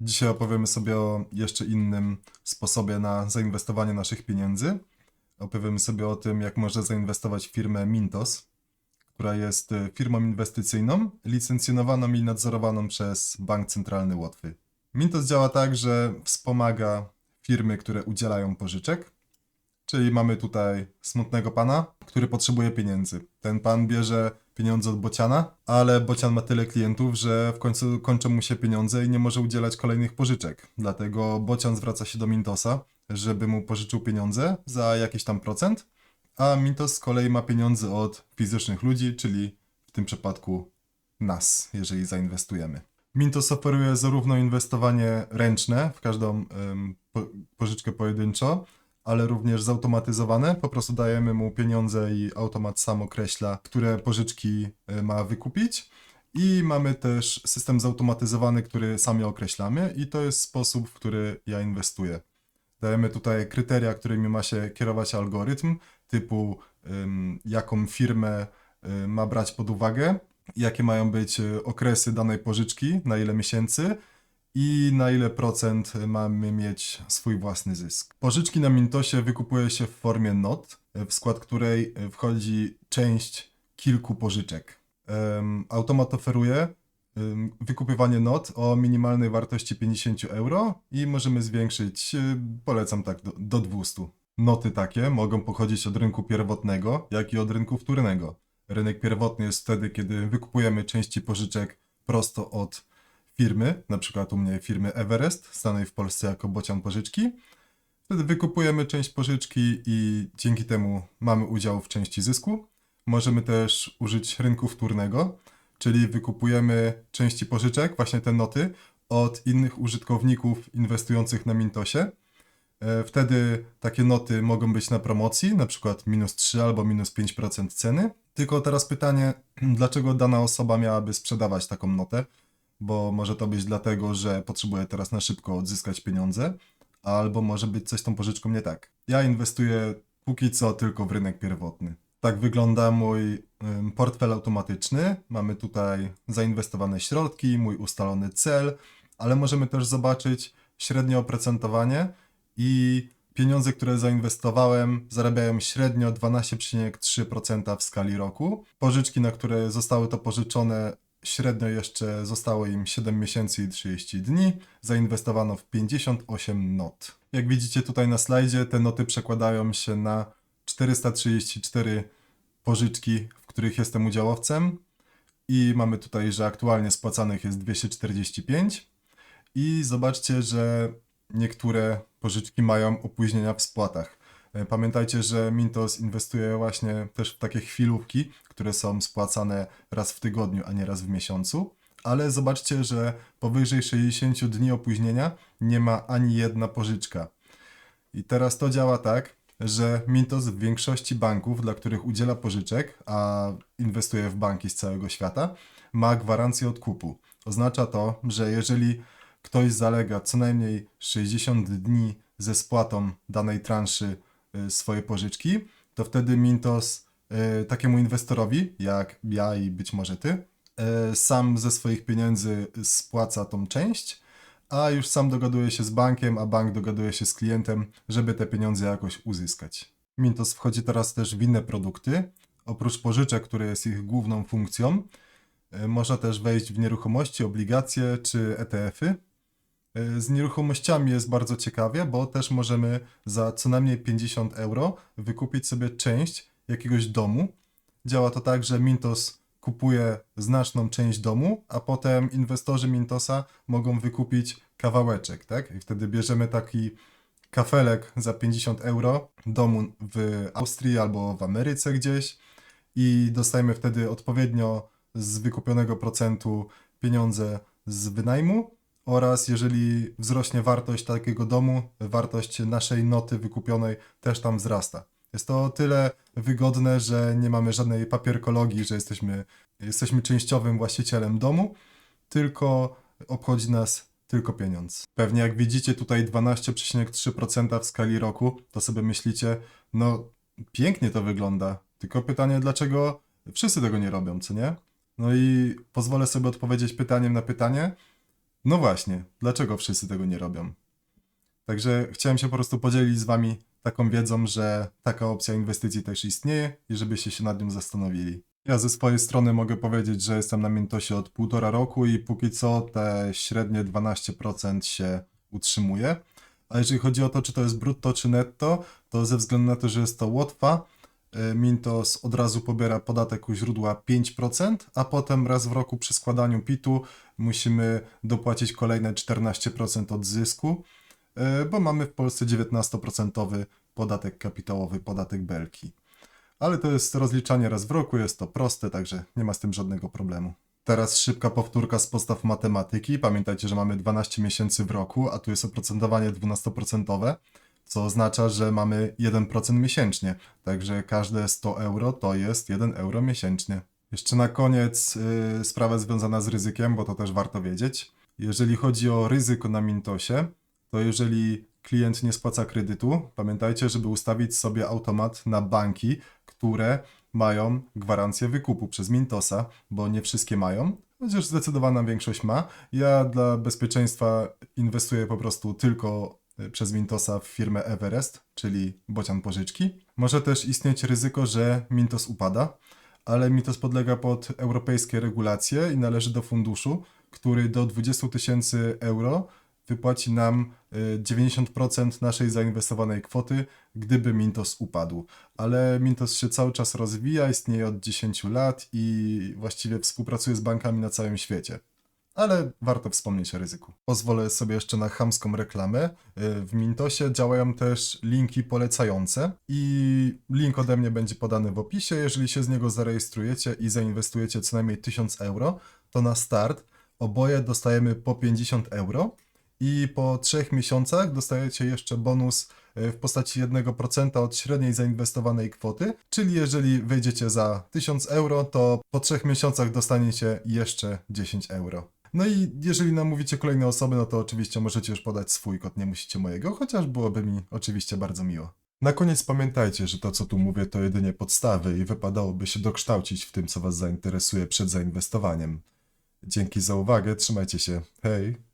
Dzisiaj opowiemy sobie o jeszcze innym sposobie na zainwestowanie naszych pieniędzy. Opowiemy sobie o tym, jak można zainwestować w firmę Mintos, która jest e, firmą inwestycyjną, licencjonowaną i nadzorowaną przez Bank Centralny Łotwy. Mintos działa tak, że wspomaga firmy, które udzielają pożyczek, czyli mamy tutaj smutnego pana, który potrzebuje pieniędzy. Ten pan bierze pieniądze od Bociana, ale Bocian ma tyle klientów, że w końcu kończą mu się pieniądze i nie może udzielać kolejnych pożyczek. Dlatego Bocian zwraca się do Mintosa, żeby mu pożyczył pieniądze za jakiś tam procent, a Mintos z kolei ma pieniądze od fizycznych ludzi, czyli w tym przypadku nas, jeżeli zainwestujemy. Mintos oferuje zarówno inwestowanie ręczne w każdą em, po, pożyczkę pojedynczo, ale również zautomatyzowane. Po prostu dajemy mu pieniądze i automat sam określa, które pożyczki e, ma wykupić. I mamy też system zautomatyzowany, który sami określamy, i to jest sposób, w który ja inwestuję. Dajemy tutaj kryteria, którymi ma się kierować algorytm, typu jaką firmę y, ma brać pod uwagę, jakie mają być y, okresy danej pożyczki, na ile miesięcy i na ile procent mamy mieć swój własny zysk. Pożyczki na Mintosie wykupuje się w formie not, w skład której wchodzi część kilku pożyczek. Automat oferuje wykupywanie not o minimalnej wartości 50 euro i możemy zwiększyć, y, polecam tak, do, do 200. Noty takie mogą pochodzić od rynku pierwotnego, jak i od rynku wtórnego. Rynek pierwotny jest wtedy, kiedy wykupujemy części pożyczek prosto od firmy, na przykład u mnie firmy Everest, znanej w Polsce jako Bocian Pożyczki. Wtedy wykupujemy część pożyczki i dzięki temu mamy udział w części zysku. Możemy też użyć rynku wtórnego, czyli wykupujemy części pożyczek, właśnie te noty, od innych użytkowników inwestujących na Mintosie. E, Wtedy takie noty mogą być na promocji, na przykład minus 3 albo minus 5% ceny. Tylko teraz pytanie, dlaczego dana osoba miałaby sprzedawać taką notę? Bo może to być dlatego, że potrzebuje teraz na szybko odzyskać pieniądze, albo może być coś z tą pożyczką nie tak. Ja inwestuję póki co tylko w rynek pierwotny. Tak wygląda mój portfel automatyczny. Mamy tutaj zainwestowane środki, mój ustalony cel, ale możemy też zobaczyć średnie oprocentowanie i pieniądze, które zainwestowałem, zarabiają średnio 12,3% w skali roku. Pożyczki, na które zostały to pożyczone, średnio jeszcze zostało im 7 miesięcy i 30 dni. Zainwestowano w 58 not. Jak widzicie tutaj na slajdzie, te noty przekładają się na 434 pożyczki, w których jestem udziałowcem. I mamy tutaj, że aktualnie spłacanych jest 245. I zobaczcie, że niektóre pożyczki mają opóźnienia w spłatach. E, Pamiętajcie, że Mintos inwestuje właśnie też w takie chwilówki, które są spłacane raz w tygodniu, a nie raz w miesiącu. Ale zobaczcie, że powyżej 60 dni opóźnienia nie ma ani jedna pożyczka. I teraz to działa tak, że Mintos w większości banków, dla których udziela pożyczek, a inwestuje w banki z całego świata, ma gwarancję odkupu. Oznacza to, że jeżeli ktoś zalega co najmniej 60 dni ze spłatą danej transzy y, swojej pożyczki, to wtedy Mintos y, takiemu inwestorowi, jak ja i być może ty, y, sam ze swoich pieniędzy spłaca tą część, a już sam dogaduje się z bankiem, a bank dogaduje się z klientem, żeby te pieniądze jakoś uzyskać. Mintos wchodzi teraz też w inne produkty. Oprócz pożyczek, które jest ich główną funkcją, można też wejść w nieruchomości, obligacje czy ETF-y. Y, Z nieruchomościami jest bardzo ciekawie, bo też możemy za co najmniej 50 euro wykupić sobie część jakiegoś domu. Działa to tak, że Mintos kupuje znaczną część domu, a potem inwestorzy Mintosa mogą wykupić kawałeczek, tak? I wtedy bierzemy taki kafelek za 50 euro domu w Austrii albo w Ameryce gdzieś i dostajemy wtedy odpowiednio z wykupionego procentu pieniądze z wynajmu oraz jeżeli wzrośnie wartość takiego domu, wartość naszej noty wykupionej też tam wzrasta. Jest to o tyle wygodne, że nie mamy żadnej papierkologii, że jesteśmy, jesteśmy częściowym właścicielem domu, tylko obchodzi nas tylko pieniądz. Pewnie jak widzicie tutaj 12,3% w skali roku, to sobie myślicie, no pięknie to wygląda, tylko pytanie dlaczego wszyscy tego nie robią, co nie? No i pozwolę sobie odpowiedzieć pytaniem na pytanie, No właśnie, dlaczego wszyscy tego nie robią? Także chciałem się po prostu podzielić z wami taką wiedzą, że taka opcja inwestycji też istnieje i żebyście się nad nią zastanowili. Ja ze swojej strony mogę powiedzieć, że jestem na Mintosie od półtora roku i póki co te średnie 12% się utrzymuje. A jeżeli chodzi o to, czy to jest brutto, czy netto, to ze względu na to, że jest to Łotwa, Mintos od razu pobiera podatek u źródła 5%, a potem raz w roku przy składaniu PIT-u musimy dopłacić kolejne 14% od zysku, y, bo mamy w Polsce 19% podatek kapitałowy, podatek belki. Ale to jest rozliczanie raz w roku, jest to proste, także nie ma z tym żadnego problemu. Teraz szybka powtórka z podstaw matematyki. Pamiętajcie, że mamy 12 miesięcy w roku, a tu jest oprocentowanie 12%, co oznacza, że mamy 1% miesięcznie. Także każde 100 euro to jest 1 euro miesięcznie. Jeszcze na koniec yy, sprawa związana z ryzykiem, bo to też warto wiedzieć. Jeżeli chodzi o ryzyko na Mintosie, to jeżeli klient nie spłaca kredytu, pamiętajcie, żeby ustawić sobie automat na banki, które mają gwarancję wykupu przez Mintosa, bo nie wszystkie mają, chociaż zdecydowana większość ma. Ja dla bezpieczeństwa inwestuję po prostu tylko przez Mintosa w firmę Everest, czyli bocian pożyczki. Może też istnieć ryzyko, że Mintos upada, ale Mintos podlega pod europejskie regulacje i należy do funduszu, który do 20 tysięcy euro wypłaci nam y, 90% naszej zainwestowanej kwoty, gdyby Mintos upadł. Ale Mintos się cały czas rozwija, istnieje od 10 lat i właściwie współpracuje z bankami na całym świecie. Ale warto wspomnieć o ryzyku. Pozwolę sobie jeszcze na chamską reklamę. Y, W Mintosie działają też linki polecające i link ode mnie będzie podany w opisie. Jeżeli się z niego zarejestrujecie i zainwestujecie co najmniej 1000 euro, to na start oboje dostajemy po 50 euro i po trzech miesiącach dostajecie jeszcze bonus e, w postaci 1% od średniej zainwestowanej kwoty, czyli jeżeli wejdziecie za 1000 euro, to po trzech miesiącach dostaniecie jeszcze 10 euro. No i jeżeli namówicie kolejne osoby, no to oczywiście możecie już podać swój kod, nie musicie mojego, chociaż byłoby mi oczywiście bardzo miło. Na koniec pamiętajcie, że to co tu mówię to jedynie podstawy i wypadałoby się dokształcić w tym, co Was zainteresuje przed zainwestowaniem. Dzięki za uwagę, trzymajcie się, hej!